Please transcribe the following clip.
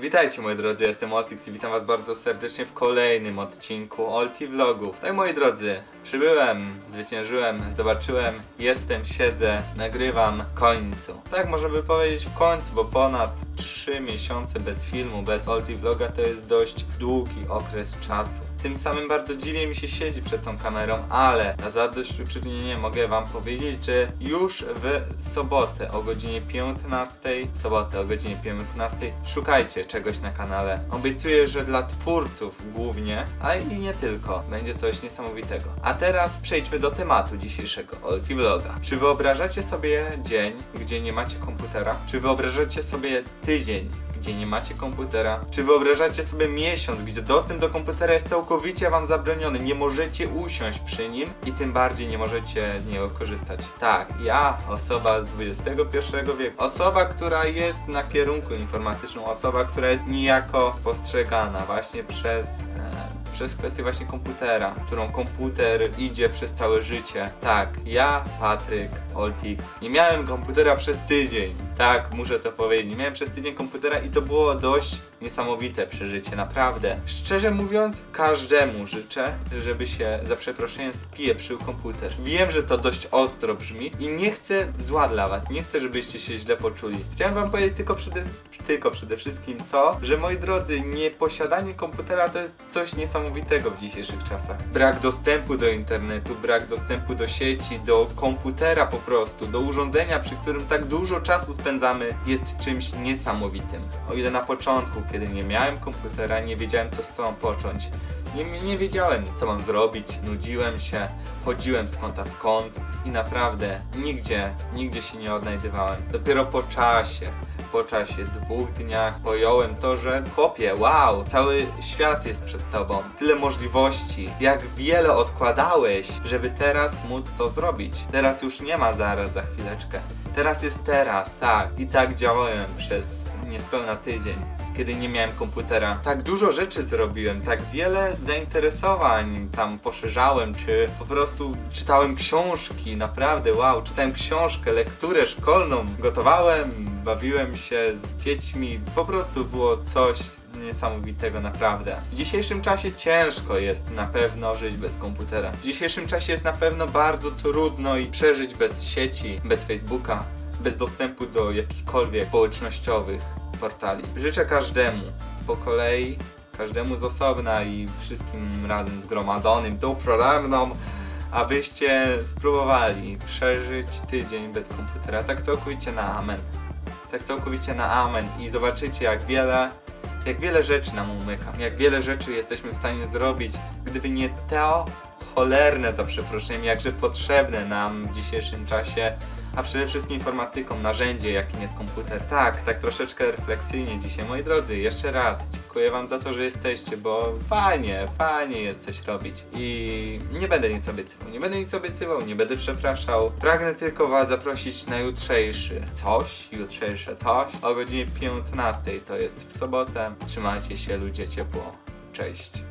Witajcie moi drodzy, jestem Oltix i witam was bardzo serdecznie w kolejnym odcinku Olti Vlogów. Tak moi drodzy, przybyłem, zwyciężyłem, zobaczyłem, jestem, siedzę, nagrywam końcu. Tak można by powiedzieć w końcu, bo ponad 3 miesiące bez filmu, bez Olti Vloga to jest dość długi okres czasu. Tym samym bardzo dziwnie mi się siedzi przed tą kamerą, ale na zadośćuczynienie mogę wam powiedzieć, że już w sobotę o godzinie 15, sobotę o godzinie 15 szukajcie czegoś na kanale. Obiecuję, że dla twórców głównie, ale i nie tylko, będzie coś niesamowitego. A teraz przejdźmy do tematu dzisiejszego Olti Vloga. Czy wyobrażacie sobie dzień, gdzie nie macie komputera? Czy wyobrażacie sobie tydzień, gdzie nie macie komputera? Czy wyobrażacie sobie miesiąc, gdzie dostęp do komputera jest całkowicie wam zabroniony? Nie możecie usiąść przy nim i tym bardziej nie możecie z niego korzystać. Tak, ja, osoba z XXI wieku, osoba, która jest na kierunku informatycznym, osoba, która jest niejako postrzegana właśnie przez e, przez kwestię właśnie komputera, którą komputer idzie przez całe życie. Tak, ja, Patryk, Oltix, nie miałem komputera przez tydzień. Tak, muszę to powiedzieć. Nie miałem przez tydzień komputera i to było dość niesamowite przeżycie, naprawdę. Szczerze mówiąc, każdemu życzę, żeby się za przeproszeniem spieprzył komputer. Wiem, że to dość ostro brzmi i nie chcę zła dla was, nie chcę, żebyście się źle poczuli. Chciałem wam powiedzieć tylko przede, tylko przede wszystkim to, że moi drodzy, nieposiadanie komputera to jest coś niesamowitego w dzisiejszych czasach. Brak dostępu do internetu, brak dostępu do sieci, do komputera po prostu, do urządzenia, przy którym tak dużo czasu spędzamy, jest czymś niesamowitym. O ile na początku, kiedy nie miałem komputera, nie wiedziałem co z sobą począć. Nie, nie wiedziałem co mam zrobić, nudziłem się, chodziłem z kąta w kąt i naprawdę nigdzie, nigdzie się nie odnajdywałem. Dopiero po czasie, po czasie dwóch dniach pojąłem to, że chłopie, wow, cały świat jest przed tobą. Tyle możliwości, jak wiele odkładałeś, żeby teraz móc to zrobić. Teraz już nie ma zaraz, za chwileczkę. Teraz jest teraz, tak. I tak działałem przez niespełna tydzień kiedy nie miałem komputera. Tak dużo rzeczy zrobiłem, tak wiele zainteresowań tam poszerzałem, czy po prostu czytałem książki, naprawdę wow, czytałem książkę, lekturę szkolną, gotowałem, bawiłem się z dziećmi, po prostu było coś niesamowitego naprawdę. W dzisiejszym czasie ciężko jest na pewno żyć bez komputera. W dzisiejszym czasie jest na pewno bardzo trudno i przeżyć bez sieci, bez Facebooka, bez dostępu do jakichkolwiek społecznościowych portali. Życzę każdemu po kolei, każdemu z osobna i wszystkim razem zgromadzonym tą przede mną, abyście spróbowali przeżyć tydzień bez komputera, tak całkowicie na amen. Tak całkowicie na amen i zobaczycie jak wiele, jak wiele rzeczy nam umyka, jak wiele rzeczy jesteśmy w stanie zrobić, gdyby nie to cholerne za przeproszeniem, jakże potrzebne nam w dzisiejszym czasie a przede wszystkim informatyką, narzędzie jakim jest komputer. Tak, tak troszeczkę refleksyjnie dzisiaj, moi drodzy, jeszcze raz dziękuję wam za to, że jesteście, bo fajnie, fajnie jest coś robić i nie będę nic obiecywał, nie będę nic obiecywał, nie będę przepraszał. Pragnę tylko was zaprosić na jutrzejszy coś, jutrzejsze coś o godzinie 15, to jest w sobotę. Trzymajcie się ludzie ciepło, cześć.